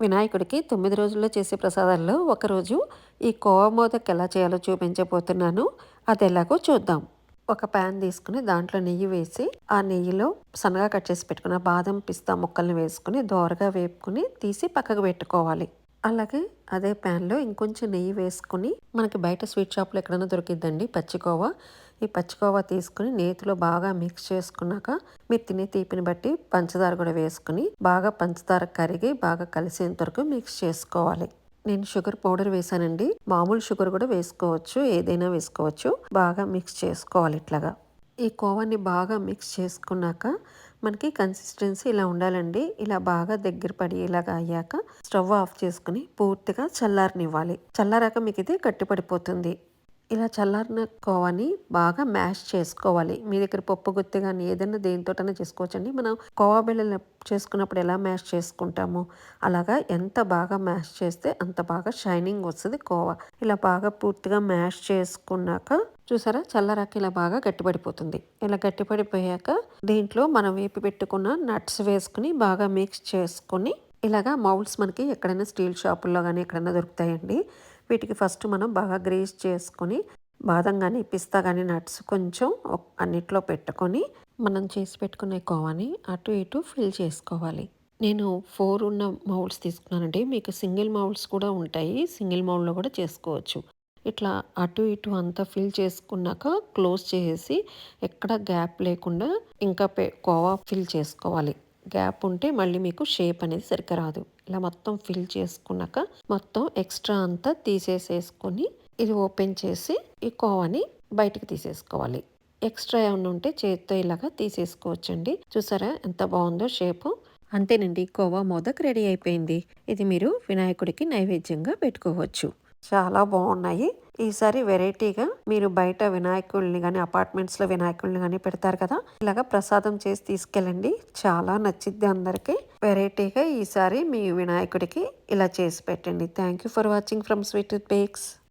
వినాయకుడికి తొమ్మిది రోజుల్లో చేసే ప్రసాదాల్లో ఒకరోజు ఈ కోవా మోదక్ ఎలా చేయాలో చూపించబోతున్నాను. అది ఎలాగో చూద్దాం. ఒక ప్యాన్ తీసుకుని దాంట్లో నెయ్యి వేసి ఆ నెయ్యిలో సన్నగా కట్ చేసి పెట్టుకున్న బాదం పిస్తా ముక్కల్ని వేసుకుని దోరగా వేపుకుని తీసి పక్కకు పెట్టుకోవాలి. అలాగే అదే ప్యాన్లో ఇంకొంచెం నెయ్యి వేసుకుని మనకి బయట స్వీట్ షాప్లో ఎక్కడైనా దొరికిద్దండి పచ్చికోవా ఈ పచ్చికోవా తీసుకుని నేతిలో బాగా మిక్స్ చేసుకున్నాక మీరు తినే తీపిని బట్టి పంచదార కూడా వేసుకుని బాగా పంచదార కరిగి బాగా కలిసేంత వరకు మిక్స్ చేసుకోవాలి. నేను షుగర్ పౌడర్ వేసానండి. మామూలు షుగర్ కూడా వేసుకోవచ్చు ఏదైనా వేసుకోవచ్చు. బాగా మిక్స్ చేసుకోవాలి ఇట్లాగా. ఈ కోవాని బాగా మిక్స్ చేసుకున్నాక మనకి కన్సిస్టెన్సీ ఇలా ఉండాలండి. ఇలా బాగా దగ్గర పడి ఇలాగా అయ్యాక స్టవ్ ఆఫ్ చేసుకుని పూర్తిగా చల్లారనివ్వాలి. చల్లారాక మీకు ఇది గట్టిపడిపోతుంది. ఇలా చల్లారిన కోవాని బాగా మ్యాష్ చేసుకోవాలి. మీ దగ్గర పప్పు గుత్తి కానీ ఏదైనా దేనితోటైనా చేసుకోవచ్చండి. మనం కోవా బిళ్ళలు చేసుకున్నప్పుడు ఎలా మ్యాష్ చేసుకుంటామో అలాగా ఎంత బాగా మ్యాష్ చేస్తే అంత బాగా షైనింగ్ వస్తుంది కోవా. ఇలా బాగా పూర్తిగా మ్యాష్ చేసుకున్నాక చూసారా? చల్లరాక ఇలా బాగా గట్టిపడిపోతుంది. ఇలా గట్టిపడిపోయాక దీంట్లో మనం వేపి పెట్టుకున్న నట్స్ వేసుకుని బాగా మిక్స్ చేసుకొని ఇలాగా మౌల్డ్స్ మనకి ఎక్కడైనా స్టీల్ షాపుల్లో కానీ ఎక్కడైనా దొరుకుతాయండి. వీటికి ఫస్ట్ మనం బాగా గ్రేస్ చేసుకొని బాదం కానీ పిస్తా కానీ నట్స్ కొంచెం అన్నిట్లో పెట్టుకొని మనం చేసి పెట్టుకునే కోవాని అటు ఇటు ఫిల్ చేసుకోవాలి. నేను ఫోర్ ఉన్న మౌల్డ్స్ తీసుకున్నానండి. మీకు సింగిల్ మౌల్డ్స్ కూడా ఉంటాయి. సింగిల్ మౌల్డ్లో కూడా చేసుకోవచ్చు. ఇట్లా అటు ఇటు అంతా ఫిల్ చేసుకున్నాక క్లోజ్ చేసి ఎక్కడ గ్యాప్ లేకుండా ఇంకా కోవా ఫిల్ చేసుకోవాలి. గ్యాప్ ఉంటే మళ్ళీ మీకు షేప్ అనేది సరిగ్గా రాదు. ఇలా మొత్తం ఫిల్ చేసుకున్నాక మొత్తం ఎక్స్ట్రా అంతా తీసేసేసుకొని ఇది ఓపెన్ చేసి ఈ కోవాని బయటికి తీసేసుకోవాలి. ఎక్స్ట్రా ఏమైనా ఉంటే చేతితో ఇలాగా తీసేసుకోవచ్చండి. చూసారా ఎంత బాగుందో షేపు? అంతేనండి కోవా మోదక్ రెడీ అయిపోయింది. ఇది మీరు వినాయకుడికి నైవేద్యంగా పెట్టుకోవచ్చు. చాలా బాగున్నాయి. ఈసారి వెరైటీగా మీరు బయట వినాయకుల్ని కానీ అపార్ట్మెంట్స్లో వినాయకుల్ని కానీ పెడతారు కదా? ఇలాగా ప్రసాదం చేసి తీసుకెళ్ళండి. చాలా నచ్చిద్ది అందరికీ. వెరైటీగా ఈసారి మీ వినాయకుడికి ఇలా చేసి పెట్టండి. Thank you for watching from Sweet Bakes.